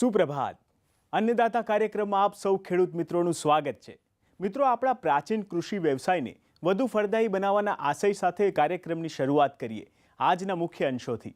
સુપ્રભાત. અન્નદાતા કાર્યક્રમમાં આપ સૌ ખેડૂત મિત્રોનું સ્વાગત છે. મિત્રો, આપણા પ્રાચીન કૃષિ વ્યવસાયને વધુ ફળદાયી બનાવવાના આશય સાથે કાર્યક્રમની શરૂઆત કરીએ આજના મુખ્ય અંશોથી.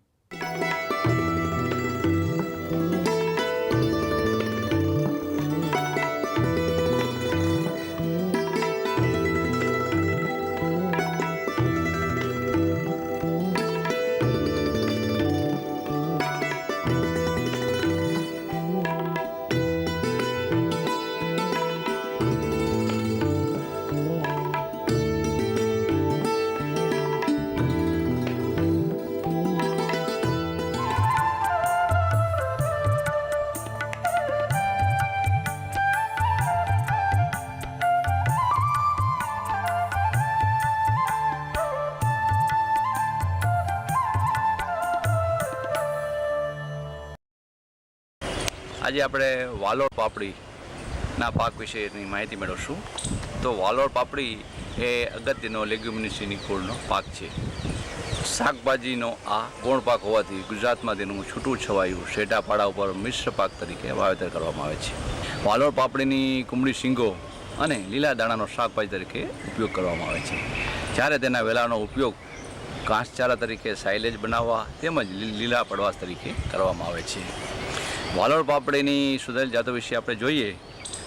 આજે આપણે વાલોળ પાપડીના પાક વિશેની માહિતી મેળવશું. તો વાલોળ પાપડી એ અગત્યનો લેગ્યુમિનિસીની કુળનો પાક છે. શાકભાજીનો આ ગૌણ પાક હોવાથી ગુજરાતમાં તેનું છૂટું છવાયું શેઢા પાડા ઉપર મિશ્ર પાક તરીકે વાવેતર કરવામાં આવે છે. વાલોળ પાપડીની કુમળી શીંગો અને લીલા દાણાનો શાકભાજી તરીકે ઉપયોગ કરવામાં આવે છે. જ્યારે તેના વેલાનો ઉપયોગ ઘાસચારા તરીકે સાઇલેજ બનાવવા તેમજ લીલા પડવાશ તરીકે કરવામાં આવે છે. વાલોળ પાપડીની સુધારેલ જાતો વિશે આપણે જોઈએ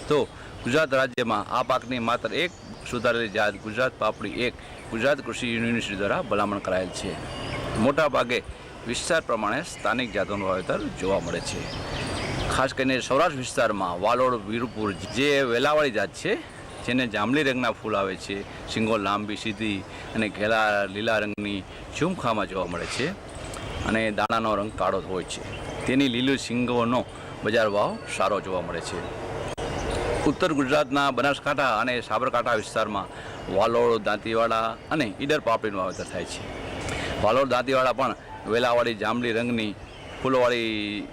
તો ગુજરાત રાજ્યમાં આ પાકની માત્ર એક સુધારેલી જાત ગુજરાત પાપડી એક ગુજરાત કૃષિ યુનિવર્સિટી દ્વારા ભલામણ કરાયેલ છે. મોટા ભાગે વિસ્તાર પ્રમાણે સ્થાનિક જાતોનું વાવેતર જોવા મળે છે. ખાસ કરીને સૌરાષ્ટ્ર વિસ્તારમાં વાલોડ વીરપુર જે વેલાવાળી જાત છે જેને જાંબલી રંગના ફૂલ આવે છે શીંગો લાંબી, સીધી અને ઘેલા લીલા રંગની ઝુમખામાં જોવા મળે છે અને દાણાનો રંગ કાળો હોય છે. તેની લીલું શીંગોનો બજાર ભાવ સારો જોવા મળે છે. ઉત્તર ગુજરાતના બનાસકાંઠા અને સાબરકાંઠા વિસ્તારમાં વાલોળ, દાંતીવાડા અને ઈડર પાપડીનું વાવેતર થાય છે. વાલોળ, દાંતીવાડા પણ વેલાવાળી જાંબલી રંગની ફૂલોવાળી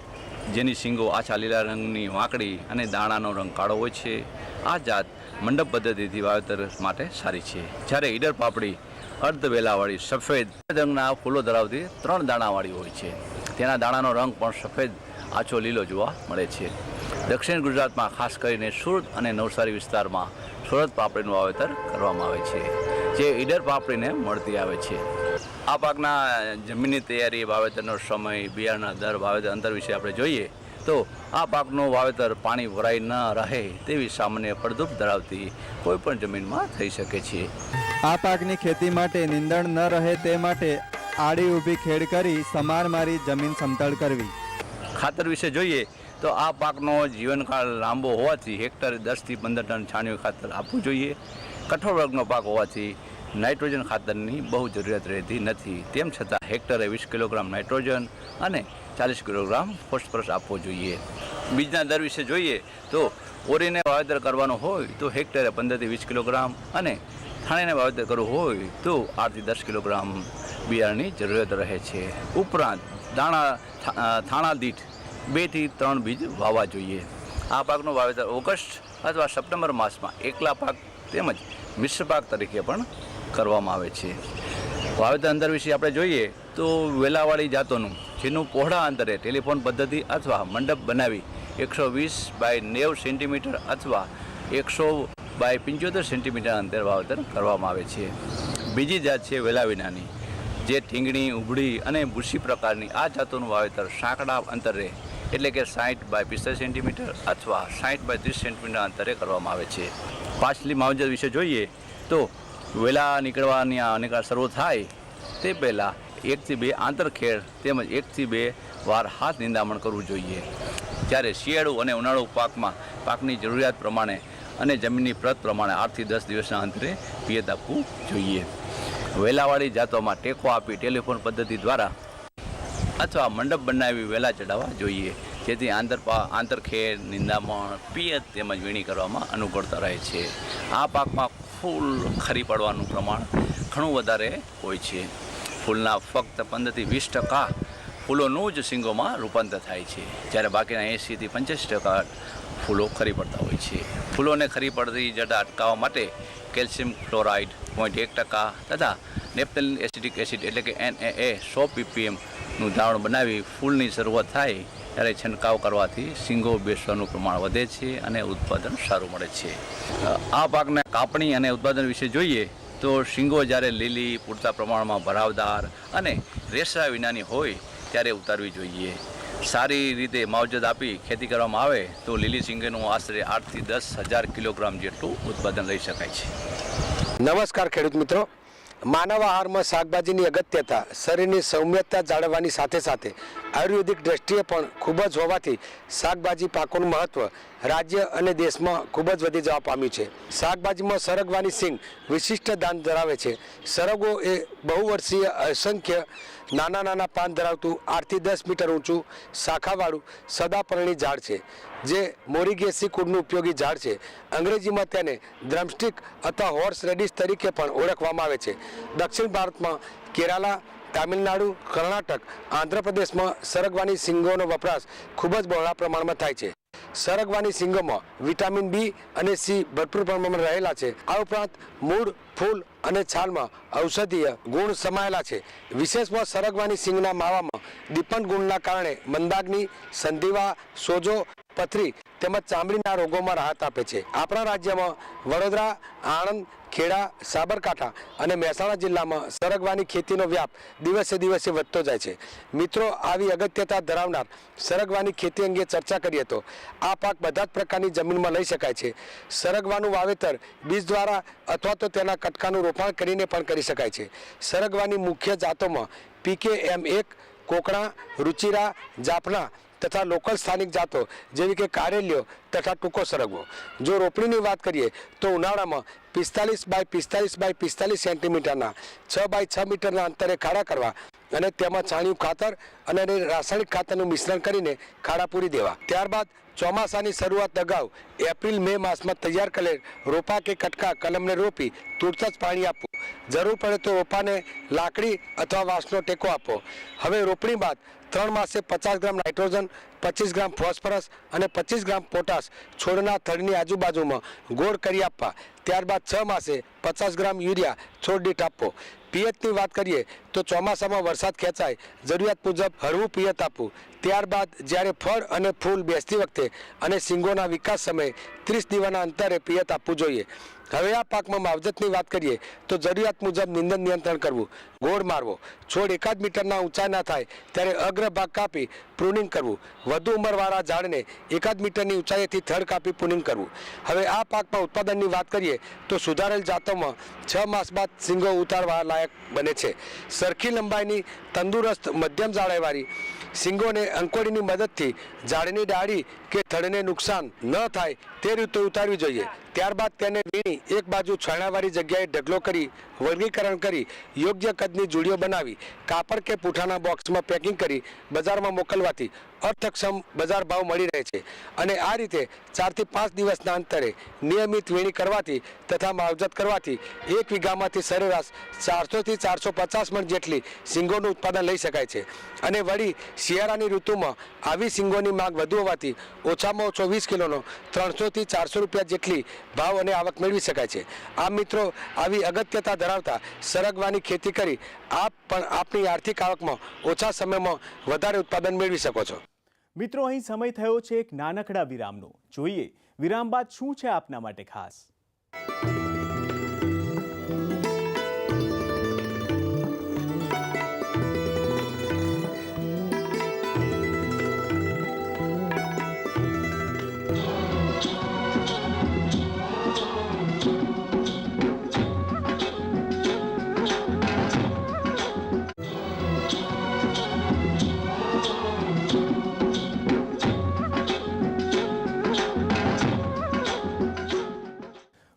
જેની શીંગો આછા લીલા રંગની વાંકડી અને દાણાનો રંગ કાળો હોય છે. આ જાત મંડપ પદ્ધતિથી વાવેતર માટે સારી છે. જ્યારે ઈડર પાપડી, અર્ધ વેલાવાળી, સફેદ રંગના ફૂલો ધરાવતી ત્રણ દાણાવાળી હોય છે. તેના દાણાનો રંગ પણ સફેદ, આછો લીલો જોવા મળે છે. દક્ષિણ ગુજરાતમાં ખાસ કરીને સુરત અને નવસારી વિસ્તારમાં સુરત પાપડીનું વાવેતર કરવામાં આવે છે, જે ઈડર પાપડીને મળતી આવે છે. આ પાકના જમીનની તૈયારી, વાવેતરનો સમય, બિયારણના દર, વાવેતર અંતર વિશે આપણે જોઈએ. તો આ પાકનું વાવેતર પાણી ભરાઈ ન રહે તેવી સામાન્ય ફળદ્રુપ ધરાવતી કોઈ પણ જમીનમાં થઈ શકે છે. આ પાકની ખેતી માટે નીંદણ ન રહે તે માટે આડી ઊભી ખેડ કરી સમાર મારી જમીન સમતળ કરવી. ખાતર વિશે જોઈએ તો આ પાકનો જીવનકાળ લાંબો હોવાથી હેક્ટરે દસથી પંદર ટન છાણિયું ખાતર આપવું જોઈએ. કઠોળ વર્ગનો પાક હોવાથી નાઇટ્રોજન ખાતરની બહુ જરૂરિયાત રહેતી નથી. તેમ છતાં હેક્ટરે વીસ કિલોગ્રામ નાઇટ્રોજન અને ચાલીસ કિલોગ્રામ ફોસ્ફરસ આપવો જોઈએ. બીજના દર વિશે જોઈએ તો ઓરીને વાવેતર કરવાનું હોય તો હેક્ટરે પંદરથી વીસ કિલોગ્રામ અને થાણીને વાવેતર કરવું હોય તો આઠથી દસ કિલોગ્રામ બિયારણની જરૂરિયાત રહે છે. ઉપરાંત દાણા થાણા દીઠ બેથી ત્રણ બીજ વાવવા જોઈએ. આ પાકનું વાવેતર ઓગસ્ટ અથવા સપ્ટેમ્બર માસમાં એકલા પાક તેમજ મિશ્ર પાક તરીકે પણ કરવામાં આવે છે. વાવેતર અંદર વિશે આપણે જોઈએ તો વેલાવાળી જાતોનું, જેનું પહોળા અંતરે ટેલિફોન પદ્ધતિ અથવા મંડપ બનાવી એકસો વીસ બાય નેવ સેન્ટીમીટર અથવા એકસો બાય પંચોતેર સેન્ટીમીટર અંતર વાવેતર કરવામાં આવે છે. બીજી જાત છે વેલા વિનાની જે ઠીંગણી ઉભળી અને ભૂસી પ્રકારની આ જાતોનું વાવેતર સાંકડા અંતરે, એટલે કે સાઠ બાય પિસ્તાલીસ સેન્ટીમીટર અથવા સાઠ બાય ત્રીસ સેન્ટીમીટર અંતરે કરવામાં આવે છે. પાછલી માવજત વિશે જોઈએ તો વેલા નીકળવાની આ નિકાળ શરૂ થાય તે પહેલાં એકથી બે આંતરખેડ તેમજ એકથી બે વાર હાથ નિંદામણ કરવું જોઈએ. જ્યારે શિયાળુ અને ઉનાળુ પાકમાં પાકની જરૂરિયાત પ્રમાણે અને જમીનની પ્રત પ્રમાણે આઠથી દસ દિવસના અંતરે પિયત આપવું જોઈએ. વેલાવાળી જાતોમાં ટેકો આપી ટેલિફોન પદ્ધતિ દ્વારા અથવા મંડપ બનાવી વેલા ચડાવવા જોઈએ. જેથી આંતરપા આંતરખેર નિંદામણ, પિયત તેમજ વીણી કરવામાં અનુકૂળતા રહે છે. આ પાકમાં ફૂલ ખરી પડવાનું પ્રમાણ ઘણું વધારે હોય છે. ફૂલના ફક્ત પંદરથી વીસ ટકા ફૂલોનું જ સિંગોમાં રૂપાંતર થાય છે. જ્યારે બાકીના એંશીથી પંચ્યાસી ટકા ફૂલો ખરી પડતા હોય છે. ફૂલોને ખરી પડતી જડા અટકાવવા માટે કેલ્શિયમ ક્લોરાઇડ પોઈન્ટ એક ટકા તથા નેપ્થલિન એસિડિક એસિડ એટલે કે એન એ સો પીપીએમનું દ્રાવણ બનાવી ફૂલની શરૂઆત થાય ત્યારે છંટકાવ કરવાથી સિંગો બેસવાનું પ્રમાણ વધે છે અને ઉત્પાદન સારું મળે છે. આ પાકને કાપણી અને ઉત્પાદન વિશે જોઈએ તો શીંગો જ્યારે લીલી, પૂરતા પ્રમાણમાં ભરાવદાર અને રેસરા વિનાની હોય ત્યારે ઉતારવી જોઈએ. સારી રીતે માવજત આપી ખેતી કરવામાં આવે તો લીલી શીંગનું આશરે આઠથી દસ હજાર કિલોગ્રામ જેટલું ઉત્પાદન લઈ શકાય છે. નમસ્કાર ખેડૂત મિત્રો. માનવ આહારમાં શાકભાજીની અગત્યતા, શરીરની સૌમ્યતા જાળવવાની સાથે સાથે આયુર્વેદિક દ્રષ્ટિએ પણ ખૂબ જ હોવાથી શાકભાજી પાકોનું મહત્વ રાજ્ય અને દેશમાં ખૂબ જ વધી જવા પામ્યું છે. શાકભાજીમાં સરગવાની સિંગ વિશિષ્ટ દાન ધરાવે છે. સરગવો એ બહુવર્ષીય અસંખ્ય નાના નાના પાન ધરાવતું આઠથી દસ મીટર ઊંચું શાખાવાળું સદાપર્ણી ઝાડ છે, જે મોરિગેસી કુળનું ઉપયોગી ઝાડ છે. અંગ્રેજીમાં તેને ડ્રમસ્ટિક અથવા હોર્સ રેડિશ તરીકે પણ ઓળખવામાં આવે છે. દક્ષિણ ભારતમાં કેરાલા તામિલનાડુ, કર્ણાટક, આંધ્રપ્રદેશમાં સરગવાની સિંગોનો વપરાશ ખૂબ જ બહોળા પ્રમાણમાં થાય છે. સરગવાની સિંગોમાં વિટામિન બી અને સી ભરપૂર પ્રમાણમાં રહેલા છે. આ ઉપરાંત મૂળ, ફૂલ અને છાલમાં ઔષધીય ગુણ સમાયેલા છે. વિશેષમાં સરગવાની સિંગના માવામાં દીપન ગુણના કારણે મંદાગ્નિ સંધિવા, સોજો, પથરી તેમજ ચામડીના રોગોમાં રાહત આપે છે. આપણા રાજ્યમાં વડોદરા, આણંદ, ખેડા, સાબરકાંઠા અને મહેસાણા જિલ્લામાં સરગવાની ખેતીનો વ્યાપ દિવસે દિવસે વધતો જાય છે. મિત્રો, આવી અગત્યતા ધરાવનાર સરગવાની ખેતી અંગે ચર્ચા કરીએ તો આ પાક બધા જ પ્રકારની જમીનમાં લઈ શકાય છે. સરગવાનું વાવેતર બીજ દ્વારા અથવા તો તેના કટકાનું રોપાણ કરીને પણ કરી શકાય છે. સરગવાની મુખ્ય જાતોમાં પીકે એમ એક, કોકણા, રુચિરા જાફના તથા લોકલ સ્થાનિક જાતો જેવી કે કારેલિયો તથા ટૂંકો સરગવો. જો રોપણીની વાત કરીએ તો ઉનાળામાં પિસ્તાલીસ બાય પિસ્તાલીસ બાય પિસ્તાલીસ સેન્ટીમીટરના, છ બાય છ મીટરના અંતરે ખાડા કરવા અને તેમાં છાણિયું ખાતર અને રાસાયણિક ખાતરનું મિશ્રણ કરીને ખાડા પૂરી દેવા. ત્યારબાદ ચોમાસાની શરૂઆત અગાઉ એપ્રિલ મે માસમાં તૈયાર કરેલ રોપા કે કટકા કલમને રોપી તુરત જ પાણી આપવું. જરૂર પડે તો રોપાને લાકડી અથવા વાંસનો ટેકો આપો હવે રોપણી બાદ ત્રણ માસે પચાસ ગ્રામ નાઇટ્રોજન, પચીસ ગ્રામ ફોસ્ફરસ અને પચીસ ગ્રામ પોટાશ છોડના થડની આજુબાજુમાં ગોળ કરી આપવા. ત્યારબાદ છ માસે પચાસ ગ્રામ યુરિયા છોડ દીઠ આપવો પિયતની વાત કરીએ તો ચોમાસામાં વરસાદ ખેંચાય, જરૂરિયાત મુજબ હળવું પિયત આપવું. ત્યારબાદ જ્યારે ફળ અને ફૂલ બેસતી વખતે અને સિંગોના વિકાસ સમયે ત્રીસ દિવસના અંતરે પિયત આપવું જોઈએ. હવે આ પાકમાં માવજતની વાત કરીએ તો જરૂરિયાત મુજબ નિંદન નિયંત્રણ કરવું, ગોળ મારવો, છોડ એકાદ મીટરના ઊંચા ના થાય ત્યારે અગ્ર ભાગ કાપી પ્રુનિંગ કરવું, વધુ ઉંમરવાળા ઝાડને એકાદ મીટરની ઊંચાઈથી થડ કાપી પ્રુનિંગ કરવું. હવે આ પાકમાં ઉત્પાદનની વાત કરીએ તો સુધારેલ જાતોમાં છ માસ બાદ સિંગો ઉતારવા લાયક બને છે. સરખી લંબાઈની તંદુરસ્ત મધ્યમ જાળાઈવાળી સિંગોને અંકોડીની મદદથી ઝાડની ડાળી કે થડને નુકસાન ન થાય તે રીતે ઉતારવી જોઈએ. ત્યારબાદ તેને વીણી એક બાજુ છાણાવાળી જગ્યાએ ઢગલો કરી વર્ગીકરણ કરી યોગ્ય કદની જુડીઓ બનાવી કાપડ કે પૂઠાના બોક્સમાં પેકિંગ કરી બજારમાં મોકલવાથી અર્થક્ષમ બજાર ભાવ મળી રહે છે અને આ રીતે ચારથી પાંચ દિવસના અંતરે નિયમિત વીણી કરવાથી તથા માવજત કરવાથી એક વીઘામાંથી સરેરાશ ચારસોથી ચારસો પચાસ મણ જેટલી સિંગોનું ઉત્પાદન લઈ શકાય છે. અને વળી શિયાળાની ઋતુમાં આવી સિંગોની માંગ વધુ હોવાથી ઓછામાં ઓછો વીસ કિલોનો ત્રણસોથી ચારસો રૂપિયા જેટલી ભાવ અને આવક મેળવી શકાય છે. આ મિત્રો, આવી અગત્યતા ધરાવતા સરગવાની ખેતી કરી આપ પણ આપની આર્થિક આવકમાં ઓછા સમયમાં વધારે ઉત્પાદન મેળવી શકો છો. મિત્રો, અહીં સમય થયો છે એક નાનકડા વિરામનો. જોઈએ, વિરામ બાદ શું છે આપના માટે ખાસ?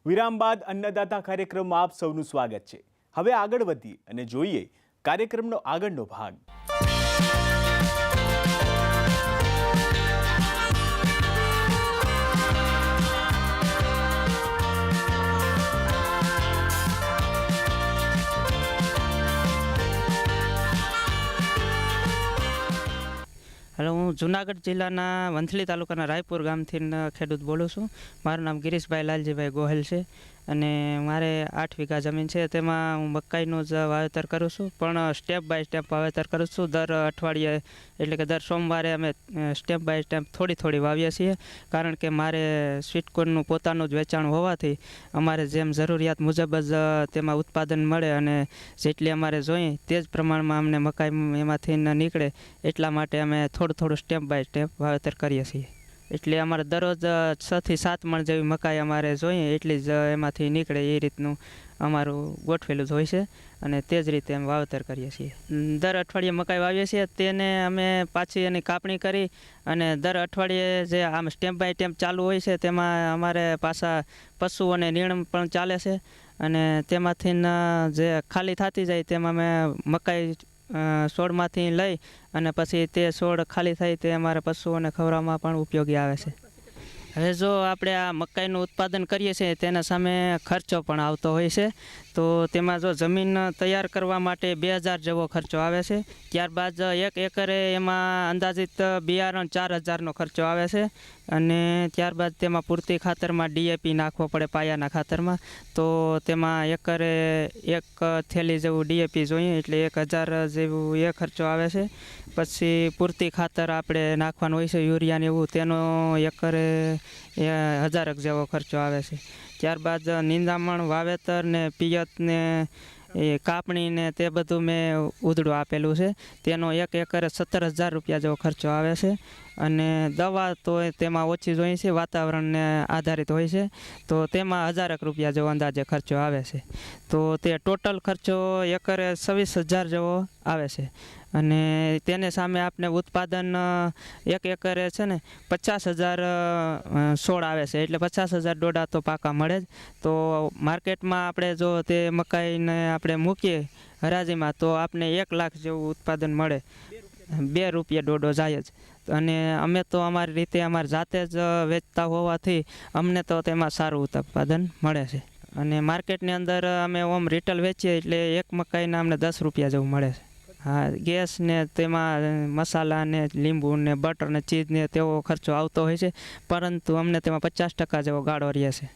વિરામ બાદ અન્નદાતા કાર્યક્રમમાં આપ સૌનું સ્વાગત છે. હવે આગળ વધીએ અને જોઈએ કાર્યક્રમનો આગળનો ભાગ. હેલો, હું જુનાગઢ જિલ્લાના વંથલી તાલુકાના રાયપુર ગામથી ખેડૂત બોલું છું. મારું નામ ગિરીશભાઈ લાલજીભાઈ ગોહેલ છે. અને મારે આઠ વીઘા જમીન છે, તેમાં હું મકાઈનું જ વાવેતર કરું છું. પણ સ્ટેપ બાય સ્ટેપ વાવેતર કરું છું. દર અઠવાડિયે, એટલે કે દર સોમવારે અમે સ્ટેપ બાય સ્ટેપ થોડી થોડી વાવીએ છીએ. કારણ કે મારે સ્વીટકોર્નનું પોતાનું જ વેચાણ હોવાથી અમારે જેમ જરૂરિયાત મુજબ જ તેમાં ઉત્પાદન મળે અને જેટલી અમારે જોઈએ તે જ પ્રમાણમાં અમને મકાઈ એમાંથી નીકળે એટલા માટે અમે થોડું થોડું સ્ટેપ બાય સ્ટેપ વાવેતર કરીએ છીએ. એટલે અમારે દરરોજ છ થી સાત મણ જેવી મકાઈ અમારે જોઈએ, એટલી જ એમાંથી નીકળે એ રીતનું અમારું ગોઠવેલું જ હોય છે અને તે જ રીતે અમે વાવેતર કરીએ છીએ. દર અઠવાડિયે મકાઈ વાવીએ છીએ, તેને અમે પાછી એની કાપણી કરી અને દર અઠવાડિયે જે આમ સ્ટેમ્પ બાય સ્ટેમ્પ ચાલુ હોય છે, તેમાં અમારે પાછા પશુઓને નીણ પણ ચાલે છે અને તેમાંથી જે ખાલી થતી જાય, તેમાં અમે મકાઈ છોડમાંથી લઈ અને પછી તે છોડ ખાલી થાય તે અમારા પશુઓને ખવડાવવામાં પણ ઉપયોગી આવે છે. હવે જો આપણે આ મકાઈનું ઉત્પાદન કરીએ છીએ તેના સામે ખર્ચો પણ આવતો હોય છે. તો તેમાં જો જમીન તૈયાર કરવા માટે બે હજાર જેવો ખર્ચો આવે છે. ત્યારબાદ એક એકરે એમાં અંદાજિત બિયારણ ચાર હજારનો ખર્ચો આવે છે. અને ત્યારબાદ તેમાં પૂરતી ખાતરમાં ડીએપી નાખવો પડે પાયાના ખાતરમાં. તો તેમાં એકરે એક થેલી જેવું ડીએપી જોઈએ, એટલે એક હજાર જેવું એ ખર્ચો આવે છે. પછી પૂરતી ખાતર આપણે નાખવાનું હોય છે, યુરિયાને એવું, તેનો એકરે એ હજારક જેવો ખર્ચો આવે છે. ત્યારબાદ નિંદામણ, વાવેતર ને પિયત ને એ કાપણીને તે બધું મેં ઉધડું આપેલું છે. તેનો એક એકરે સત્તર હજાર રૂપિયા જેવો ખર્ચો આવે છે. અને દવા તો તેમાં ઓછી જ હોય છે, વાતાવરણને આધારિત હોય છે. તો તેમાં હજારક રૂપિયા જેવો અંદાજે ખર્ચો આવે છે. તો તે ટોટલ ખર્ચો એકરે છવ્વીસ હજાર જેવો આવે છે. અને તેને સામે આપને ઉત્પાદન એક એકરે છે ને પચાસ હજાર છોડ આવે છે. એટલે પચાસ હજાર ડોડા તો પાકા મળે જ. તો માર્કેટમાં આપણે જો તે મકાઈને આપણે મૂકીએ હરાજીમાં, તો આપને એક લાખ જેવું ઉત્પાદન મળે. બે રૂપિયા ડોડો જાય જ. અને અમે તો અમારી રીતે અમારી જાતે જ વેચતા હોવાથી અમને તો તેમાં સારું ઉત્પાદન મળે છે. અને માર્કેટની અંદર અમે ઓમ રિટેલ વેચીએ એટલે એક મકાઈના અમને દસ રૂપિયા જેવું મળે છે. હા, ગેસ ને તેમાં મસાલા ને લીંબુ ને બટર ને ચીઝ ને તેવો ખર્ચો આવતો હોય છે, પરંતુ અમને તેમાં પચાસ ટકા જેવો ગાળો રહે છે.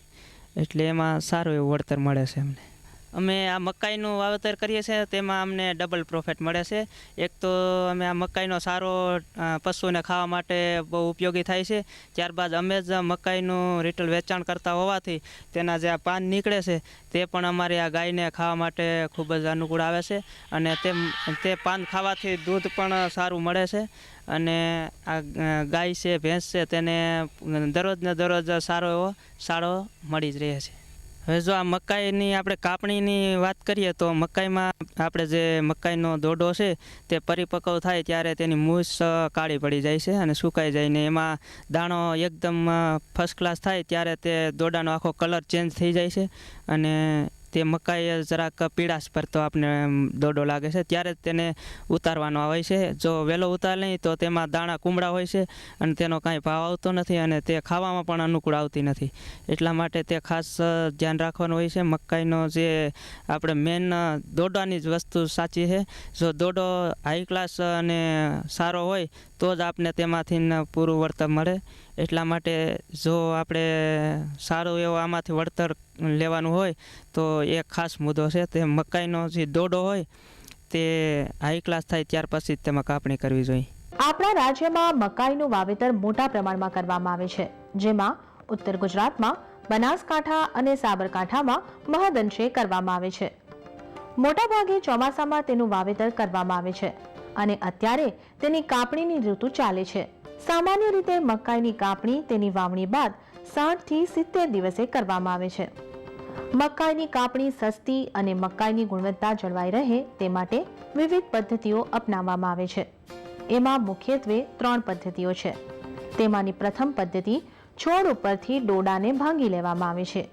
એટલે એમાં સારું એવું વળતર મળે છે અમને. અમે આ મકાઈનું વાવેતર કરીએ છીએ, તેમાં અમને ડબલ પ્રોફિટ મળે છે. એક તો અમે આ મકાઈનો સારો પશુને ખાવા માટે બહુ ઉપયોગી થાય છે. ત્યારબાદ અમે જ મકાઈનું રિટેલ વેચાણ કરતા હોવાથી તેના જે આ પાન નીકળે છે, તે પણ અમારી આ ગાયને ખાવા માટે ખૂબ જ અનુકૂળ આવે છે. અને તે તે પાન ખાવાથી દૂધ પણ સારું મળે છે. અને આ ગાય છે, ભેંસ છે, તેને દરરોજ ને દરરોજ સારો એવો સારો મળી જ રહે છે. હવે જો આ મકાઈની આપણે કાપણીની વાત કરીએ તો મકાઈમાં આપણે જે મકાઈનો દોડો છે તે પરિપક્વ થાય ત્યારે તેની મૂછ કાળી પડી જાય છે અને સુકાઈ જાય ને એમાં દાણો એકદમ ફર્સ્ટ ક્લાસ થાય ત્યારે તે દોડાનો આખો કલર ચેન્જ થઈ જાય છે અને તે મકાઈ જરાક પીળાશ પર તો આપણે દોડો લાગે છે. ત્યારે તેને ઉતારવાનો હોય છે. જો વહેલો ઉતાર નહીં તો તેમાં દાણા કુમળા હોય છે અને તેનો કાંઈ ભાવ આવતો નથી અને તે ખાવામાં પણ અનુકૂળ આવતી નથી. એટલા માટે તે ખાસ ધ્યાન રાખવાનું હોય છે. મકાઈનો જે આપણે મેન દોડાની જ વસ્તુ સાચી છે. જો દોડો હાઈ ક્લાસ અને સારો હોય તો જ આપને તેમાંથી પૂરું વળતર મળે. એટલા માટે જો આપણે સારું એવો આમાંથી વળતર લેવાનું હોય, તો એ ખાસ મુદ્દો છે. તે મકાઈનો જે દોડો હોય, તે હાઈ ક્લાસ થાય ત્યાર પછી જ તેમાં કાપણી કરવી જોઈએ. આપણા રાજ્યમાં મકાઈનું વાવેતર મોટા પ્રમાણમાં કરવામાં આવે છે. જેમાં ઉત્તર ગુજરાતમાં, બનાસકાંઠા અને સાબરકાંઠામાં મહદઅંશે કરવામાં આવે છે. મોટાભાગે ચોમાસામાં તેનું વાવેતર કરવામાં આવે છે. અને અત્યારે તેની કાપણીની ઋતુ ચાલે છે. સામાન્ય રીતે મકાઈની કાપણી તેની વાવણી બાદ સાઠથી સિત્તેર દિવસે કરવામાં આવે છે. મકાઈની કાપણી સસ્તી અને મકાઈની ગુણવત્તા જળવાઈ રહે તે માટે વિવિધ પદ્ધતિઓ અપનાવવામાં આવે છે. એમાં મુખ્યત્વે ત્રણ પદ્ધતિઓ છે. તેમાંની પ્રથમ પદ્ધતિ, છોડ ઉપરથી ડોડાને ભાંગી લેવામાં આવે છે.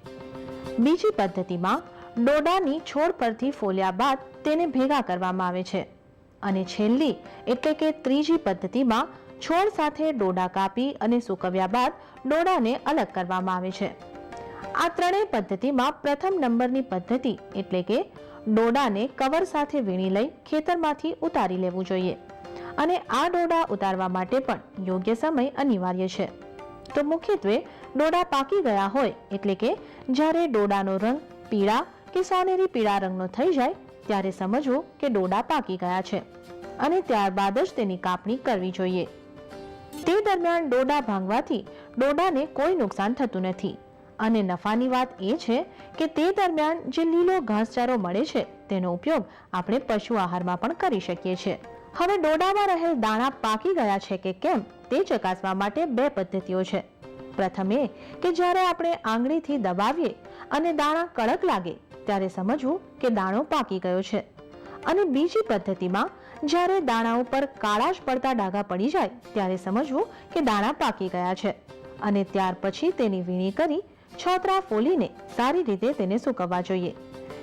બીજી પદ્ધતિમાં ડોડાની છોડ પરથી ફોલ્યા બાદ તેને ભેગા કરવામાં આવે છે. અને છેલ્લી, એટલે કે ત્રીજી પદ્ધતિમાં છોડ સાથે ડોડા કાપી અને સૂકવ્યા બાદ ડોડાને અલગ કરવામાં આવે છે. આ ત્રણેય પદ્ધતિમાં પ્રથમ નંબરની પદ્ધતિ, એટલે કે ડોડાને કવર સાથે વીણી લઈ ખેતરમાંથી ઉતારી લેવું જોઈએ. અને આ ડોડા ઉતારવા માટે પણ યોગ્ય સમય અનિવાર્ય છે. તો મુખ્યત્વે ડોડા પાકી ગયા હોય, એટલે કે જ્યારે ડોડાનો રંગ પીળા કે સોનેરી પીળા રંગનો થઈ જાય ત્યારે સમજવું કે ડોડા પાકી ગયા છે અને ત્યારબાદ જ તેની કાપણી કરવી જોઈએ. તે દરમિયાન ડોડા ભાંગવાથી ડોડાને કોઈ નુકસાન થતું નથી. અને નફાની વાત એ છે કે તે દરમિયાન જે લીલો ઘાસચારો મળે છે, તેનો ઉપયોગ આપણે પશુ આહારમાં પણ કરી શકીએ છીએ. હવે ડોડામાં રહેલ દાણા પાકી ગયા છે કે કેમ, તે ચકાસવા માટે બે પદ્ધતિઓ છે. પ્રથમ એ કે જ્યારે આપણે આંગળીથી દબાવીએ અને દાણા કડક લાગે ત્યારે સમજવું કે દાણો પાકી ગયો છે. અને બીજી પદ્ધતિમાં, જ્યારે દાણા ઉપર જ પડતા ડાઘા પડી જાય, ત્યારે સમજવું કે દાણા પાકી ગયા છે. અને ત્યાર પછી તેની વીણી કરી, છોતરા ફોલીને સારી રીતે તેને સૂકવવા જોઈએ.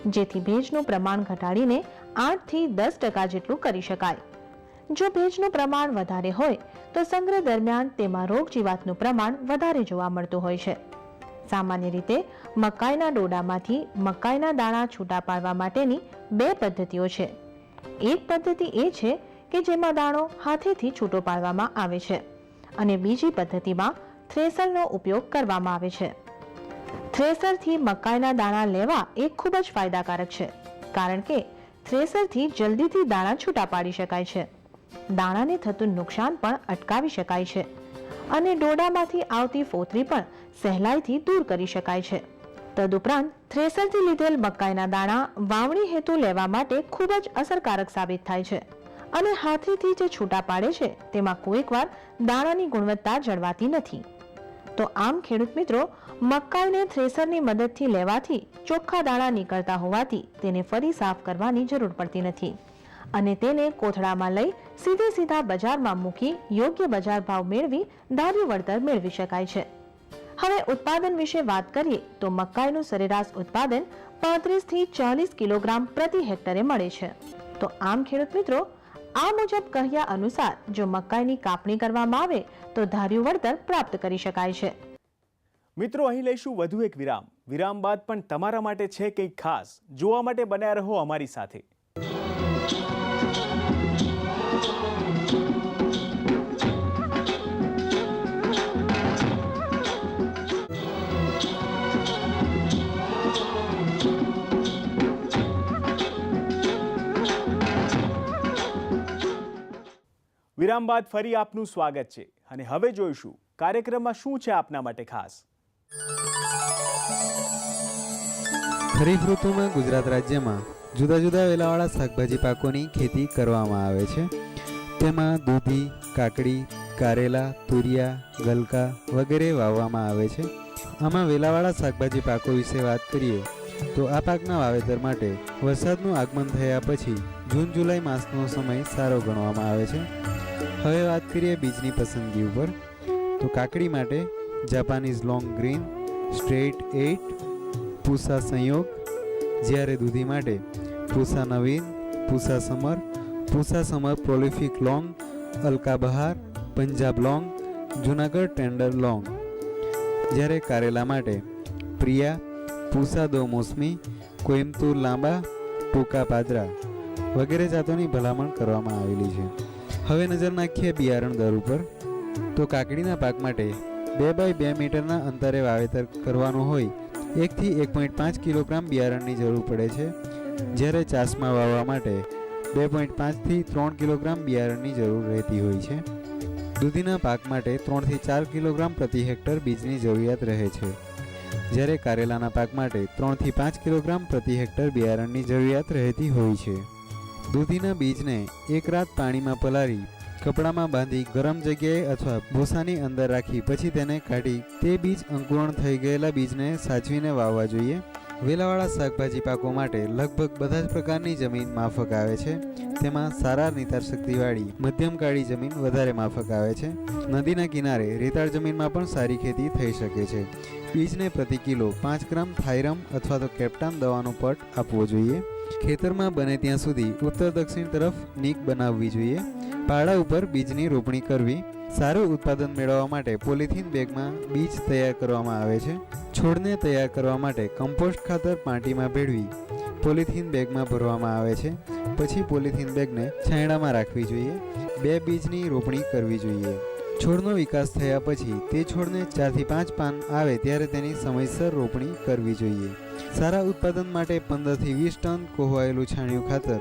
જેથી ભેજનું પ્રમાણ ઘટાડીને આઠથી દસ ટકા જેટલું કરી શકાય. જો ભેજનું પ્રમાણ વધારે હોય, તો સંગ્રહ દરમિયાન તેમાં રોગ જીવાતનું પ્રમાણ વધારે જોવા મળતું હોય છે. સામાન્ય રીતે મકાઈના ડોડામાંથી મકાઈના દાણા છૂટા પાડવા માટેની બે પદ્ધતિઓ છે. એક પદ્ધતિ એ છે કે જેમાં દાણો હાથેથી છૂટો પાડવામાં આવે છે અને બીજી પદ્ધતિમાં થ્રેસરનો ઉપયોગ કરવામાં આવે છે. થ્રેસરથી મકાઈના દાણા લેવા એ ખૂબ જ ફાયદાકારક છે, કારણ કે થ્રેસરથી જલ્દીથી દાણા છૂટા પાડી શકાય છે. દાણાને થતું નુકસાન પણ અટકાવી શકાય છે અને ડોડામાંથી આવતી ફોતરી પણ સહેલાઈથી દૂર કરી શકાય છે. તદુપરાંત, થ્રેસરથી લીધેલ મકાઈના દાણા વાવણી હેતુ લેવા માટે ખૂબ જ અસરકારક સાબિત થાય છે અને હાથીથી જે છૂટા પાડે છે તેમાં કોઈકવાર દાણાની ગુણવત્તા જળવાતી નથી. તો આમ ખેડૂત મિત્રો, મકાઈને થ્રેસરની મદદથી લેવાથી ચોખ્ખા દાણા નીકળતા હોવાથી તેને ફરી સાફ કરવાની જરૂર પડતી નથી અને તેને કોથળામાં લઈ સીધે સીધા બજારમાં મૂકી યોગ્ય બજાર ભાવ મેળવી ધાર્યું વળતર મેળવી શકાય છે. હવે ઉત્પાદન વિશે વાત કરીએ તો મકાઈનું સરેરાશ ઉત્પાદન પાંત્રીસથી ચાલીસ કિલોગ્રામ પ્રતિ હેક્ટરે મળે છે. તો આમ ખેડૂત મિત્રો, આ મુજબ કહ્યા અનુસાર જો મકાઈની કાપણી કરવામાં આવે તો ધાર્યું વળતર પ્રાપ્ત કરી શકાય છે. મિત્રો, અહીં લઈશું વધુ એક વિરામ. વિરામ બાદ પણ તમારા માટે છે કંઈક ખાસ. જોવા માટે બન્યા રહો અમારી સાથે. વિરામ બાદ ફરી આપનું સ્વાગત છે. અને હવે જોઈશું કાર્યક્રમમાં શું છે આપના માટે ખાસ. ખરીફ ઋતુમાં ગુજરાત રાજ્યમાં જુદા જુદા વેલાવાળા શાકભાજી પાકોની ખેતી કરવામાં આવે છે. તેમાં દૂધી, કાકડી, કારેલા, તુરિયા, ગલકા વગેરે વાવવામાં આવે છે. આમાં વેલાવાળા શાકભાજી પાકો વિશે વાત કરીએ, તો આ પાકના વાવેતર માટે વરસાદનું આગમન થયા પછી જૂન જુલાઈ માસનો સમય સારો ગણવામાં આવે છે. હવે વાત કરીએ બીજની પસંદગી ઉપર. તો કાકડી માટે Japanese long green, straight eight Pusa Sanyog, જ્યારે દૂધી માટે Pusa Naveen, Pusa summer Pusa summer prolific long, Arka Bahar, Punjab long, Junagadh tender long. જ્યારે કારેલા માટે પ્રિયા, પૂસા દો મોસમી કોઈમ્બતુર લાંબા, ટૂંકા પાદરા વગેરે જાતોની ભલામણ કરવામાં આવેલી છે. હવે નજર નાખીએ બિયારણ દર ઉપર. તો કાકડીના પાક માટે બે બાય બે મીટરના અંતરે વાવેતર કરવાનું હોય, એકથી એક પોઈન્ટ પાંચ કિલોગ્રામ બિયારણની જરૂર પડે છે. જ્યારે ચાસમાં વાવવા માટે બે પોઈન્ટ પાંચથી ત્રણ કિલોગ્રામ બિયારણની જરૂર રહેતી હોય છે. દૂધીના પાક માટે ત્રણથી ચાર કિલોગ્રામ પ્રતિ હેક્ટર બીજની જરૂરિયાત રહે છે. જ્યારે કારેલાના પાક માટે ત્રણથી પાંચ કિલોગ્રામ પ્રતિ હેક્ટર બિયારણની જરૂરિયાત રહેતી હોય છે. દૂધીના બીજને એક રાત પાણીમાં પલાળી, કપડામાં બાંધી ગરમ જગ્યાએ અથવા ભૂસાની અંદર રાખી પછી તેને કાઢી તે બીજ અંકુરણ થઈ ગયેલા બીજને સાચવીને વાવવા જોઈએ. વેલાવાળા શાકભાજી પાકો માટે લગભગ બધા જ પ્રકારની જમીન માફક આવે છે. તેમાં સારા નિતાર શક્તિવાળી મધ્યમ કાળી જમીન વધારે માફક આવે છે. નદીના કિનારે રેતાળ જમીનમાં પણ સારી ખેતી થઈ શકે છે. બીજને પ્રતિ કિલો પાંચ ગ્રામ થાઇરમ અથવા તો કેપ્ટાન દવાનો પટ આપવો જોઈએ. ખેતરમાં બને ત્યાં સુધી ઉત્તર દક્ષિણ તરફ નીક બનાવવી જોઈએ. પાડા ઉપર બીજની રોપણી કરવી. સારું ઉત્પાદન મેળવવા માટે પોલિથીન બેગમાં બીજ તૈયાર કરવામાં આવે છે. છોડને તૈયાર કરવા માટે કમ્પોસ્ટ ખાતર માટીમાં ભેળવી પોલિથીન બેગમાં ભરવામાં આવે છે. પછી પોલિથીન બેગને છાંયડામાં રાખવી જોઈએ. બે બીજની રોપણી કરવી જોઈએ. છોડનો વિકાસ થયા પછી તે છોડને ચારથી પાંચ પાન આવે ત્યારે તેની સમયસર રોપણી કરવી જોઈએ. સારા ઉત્પાદન માટે પંદરથી વીસ ટન કોહવાયેલું છાણિયું ખાતર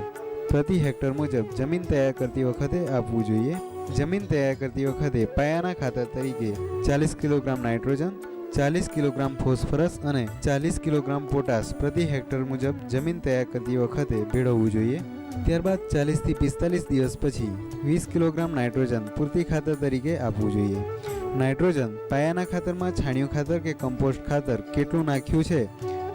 પ્રતિ હેક્ટર મુજબ જમીન તૈયાર કરતી વખતે આપવું જોઈએ. જમીન તૈયાર કરતી વખતે પાયાના ખાતર તરીકે ચાલીસ કિલોગ્રામ નાઇટ્રોજન, ચાલીસ કિલોગ્રામ ફોસ્ફરસ અને ચાલીસ કિલોગ્રામ પોટાશ પ્રતિ હેક્ટર મુજબ જમીન તૈયાર કરતી વખતે ભેળવવું જોઈએ. ત્યારબાદ ચાલીસથી પિસ્તાલીસ દિવસ પછી વીસ કિલોગ્રામ નાઇટ્રોજન પૂરતી ખાતર તરીકે આપવું જોઈએ. નાઇટ્રોજન પાયાના ખાતરમાં છાણિયું ખાતર કે કમ્પોસ્ટ ખાતર કેટલું નાખ્યું છે?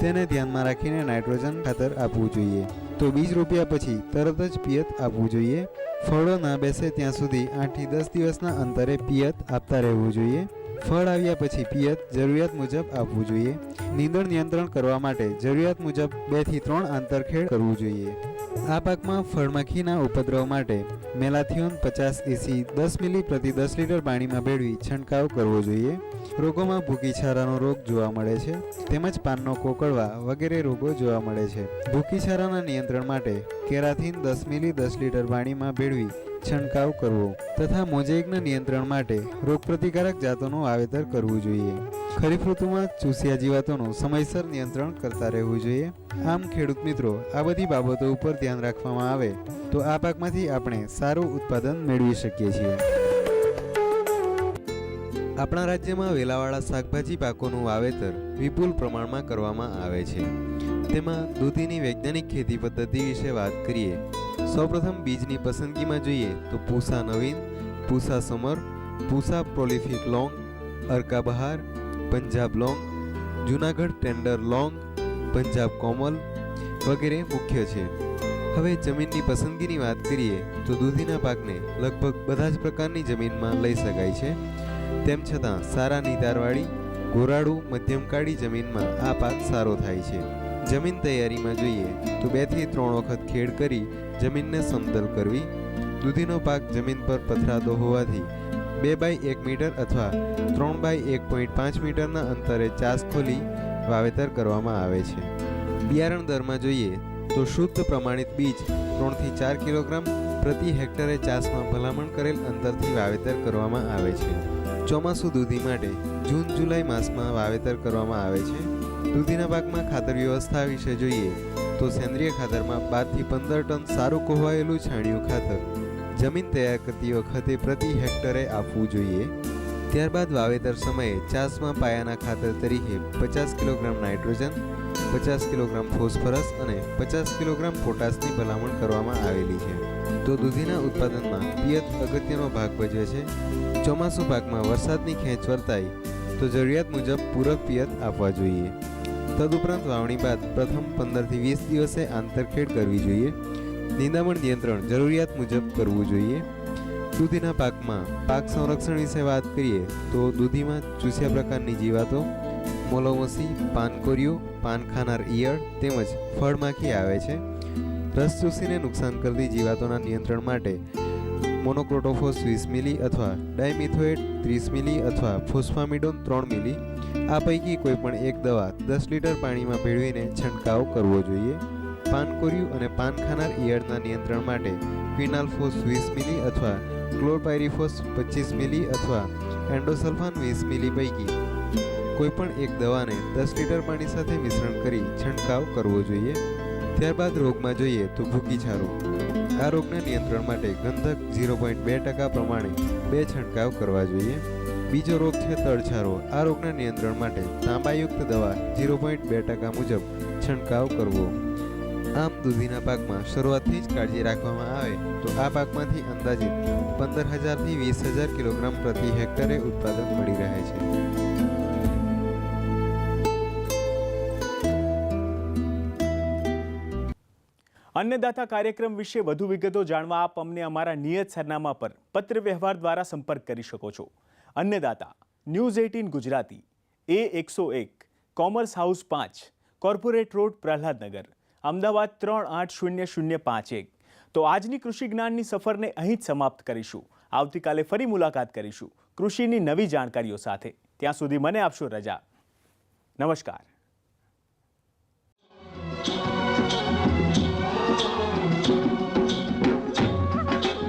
તેને ધ્યાનમાં રાખીને નાઇટ્રોજન ખાતર આપવું જોઈએ. તો બીજ રોપ્યા પછી તરત જ પિયત આપવું જોઈએ. ફળો ના બેસે ત્યાં સુધી આઠથી દસ દિવસના અંતરે પિયત આપતા રહેવું જોઈએ. ફળ આવ્યા પછી પિયત જરૂરિયાત મુજબ આપવું જોઈએ. નીંદણ નિયંત્રણ કરવા માટે જરૂરિયાત મુજબ બેથી ત્રણ આંતરખેડ કરવું જોઈએ. આ પાકમાં ફળમાખીના ઉપદ્રવ માટે મેલાથિયોન પચાસ એસી દસ મિલી પ્રતિ દસ લીટર પાણીમાં ભેળવી છંટકાવ કરવો જોઈએ. રોગોમાં ભૂકી છારાનો રોગ જોવા મળે છે, તેમજ પાનનો કોકળવા વગેરે રોગો જોવા મળે છે. ભૂકી છારાના નિયંત્રણ માટે કેરાથીન દસ મિલી દસ લીટર પાણીમાં ભેળવી છંટકાવ કરવો, તથા મોઝેઇકના નિયંત્રણ માટે રોગપ્રતિકારક જાતોનું વાવેતર કરવું જોઈએ. ખરીફ ઋતુમાં ચૂસિયા જીવાતોનું સમયસર નિયંત્રણ કરતા રહેવું જોઈએ. આમ ખેડૂત મિત્રો, આ બધી બાબતો ઉપર ધ્યાન રાખવામાં આવે તો આ પાકમાંથી આપણે સારું ઉત્પાદન મેળવી શકીએ છીએ. આપણા રાજ્યમાં વેલાવાળા શાકભાજી પાકોનું વાવેતર વિપુલ પ્રમાણમાં કરવામાં આવે છે. તેમાં દૂધીની વૈજ્ઞાનિક ખેતી પદ્ધતિ વિશે વાત કરીએ. સૌપ્રથમ બીજની પસંદગીમાં જોઈએ તો પૂસા Naveen, Pusa summer, પૂસા prolific long, Arka Bahar Punjab long, Junagadh tender long, Punjab Komal વગેરે મુખ્ય છે. હવે જમીનની પસંદગીની વાત કરીએ તો દૂધીના પાકને લગભગ બધા જ પ્રકારની જમીનમાં લઈ શકાય છે. તેમ છતાં સારા નિતારવાળી, ગોરાડું મધ્યમકાળી જમીનમાં આ પાક સારો થાય છે. જમીન તૈયારીમાં જોઈએ તો બેથી ત્રણ વખત ખેડ કરી જમીનને સમતલ કરવી. દૂધીનો પાક જમીન પર પથરાતો હોવાથી બે બાય એક મીટર અથવા ત્રણ બાય એક પોઈન્ટ પાંચ મીટરના અંતરે ચાસ ખોલી વાવેતર કરવામાં આવે છે. બિયારણ દરમાં જોઈએ તો શુદ્ધ પ્રમાણિત બીજ ત્રણથી ચાર કિલોગ્રામ પ્રતિ હેક્ટરે ચાસમાં ભલામણ કરેલ અંતરથી વાવેતર કરવામાં આવે છે. ચોમાસું દૂધી માટે જૂન, જુલાઈ માસમાં વાવેતર કરવામાં આવે છે. દૂધીના પાકમાં ખાતર વ્યવસ્થા વિશે જોઈએ તો સેન્દ્રિય ખાતરમાં બારથી પંદર ટન સારું કોહવાયેલું છાણિયું ખાતર જમીન તૈયાર કરતી વખતે પ્રતિ હેક્ટરે આપવું જોઈએ. ત્યારબાદ વાવેતર સમયે ચાસમાં પાયાના ખાતર તરીકે પચાસ કિલોગ્રામ નાઇટ્રોજન, પચાસ કિલોગ્રામ ફોસ્ફરસ અને પચાસ કિલોગ્રામ પોટાશની ભલામણ કરવામાં આવેલી છે. તો દૂધીના ઉત્પાદનમાં પિયત અગત્યનો ભાગ ભજવે છે. ચોમાસુ પાકમાં વરસાદની ખેંચ વર્તાય તો જરૂરિયાત મુજબ પૂરક પિયત આપવા જોઈએ. તદુપરાંત વાવણી બાદ પ્રથમ પંદરથી વીસ દિવસે આંતરખેડ કરવી જોઈએ. નિંદામણ નિયંત્રણ જરૂરિયાત મુજબ કરવું જોઈએ. દૂધીના પાકમાં પાક સંરક્ષણ વિશે વાત કરીએ તો દૂધીમાં ચૂસ્યા પ્રકારની જીવાતો મોલોમસી પાનકોરીઓ પાન ખાનાર ઈયળ તેમજ ફળમાખી આવે છે. રસ ચૂસીને નુકસાન કરતી જીવાતોના નિયંત્રણ માટે મોનોક્રોટોફોસ વીસ મિલી અથવા ડાયમિથોએટ ત્રીસ મિલી અથવા ફોસ્ફામિડોન ત્રણ મિલી. આ પૈકી કોઈપણ એક દવા દસ લીટર પાણીમાં ભેળવીને છંટકાવ કરવો જોઈએ. પાનકોરિયું અને પાન ખાનાર ઈયળના નિયંત્રણ માટે ક્વિનાલ્ફોસ વીસ મિલી અથવા ક્લોરપાયરીફોસ પચીસ મિલી અથવા એન્ડોસલ્ફાન વીસ મિલી પૈકી કોઈપણ એક દવાને દસ લીટર પાણી સાથે મિશ્રણ કરી છંટકાવ કરવો જોઈએ. ત્યારબાદ રોગમાં જોઈએ તો ભૂકીછારો આ રોગના નિયંત્રણ માટે ગંધક ઝીરો પોઈન્ટ બે ટકા પ્રમાણે બે છંટકાવ કરવા જોઈએ. બીજો રોગ છે તળછારો આ રોગના નિયંત્રણ માટે તાંબાયુક્ત દવા ઝીરો પોઈન્ટ બે ટકા મુજબ છંટકાવ કરવો. આમ દૂધીના પાકમાં શરૂઆતથી જ કાળજી રાખવામાં આવે તો આ પાકમાંથી અંદાજે પંદર હજારથી વીસ હજાર કિલોગ્રામ પ્રતિ હેક્ટરે ઉત્પાદન મળી રહે છે. અન્નદાતા કાર્યક્રમ વિશે વધુ વિગતો જાણવા આપ અમને અમારા નિયત સરનામા પર પત્ર વ્યવહાર દ્વારા સંપર્ક કરી શકો છો. Annadata, news eighteen Gujarati, A એકસો એક, કોમર્સ હાઉસ પાંચ, કોર્પોરેટ રોડ, પ્રહલાદનગર. અમદાવાદ ત્રણ આઠ શૂન્ય શૂન્ય પાંચ એક. તો આજની કૃષિ જ્ઞાનની સફરને અહીં જ સમાપ્ત કરીશું. આવતીકાલે ફરી મુલાકાત કરીશું કૃષિની નવી જાણકારીઓ સાથે. ત્યાં સુધી મને આપશો રજા. નમસ્કાર.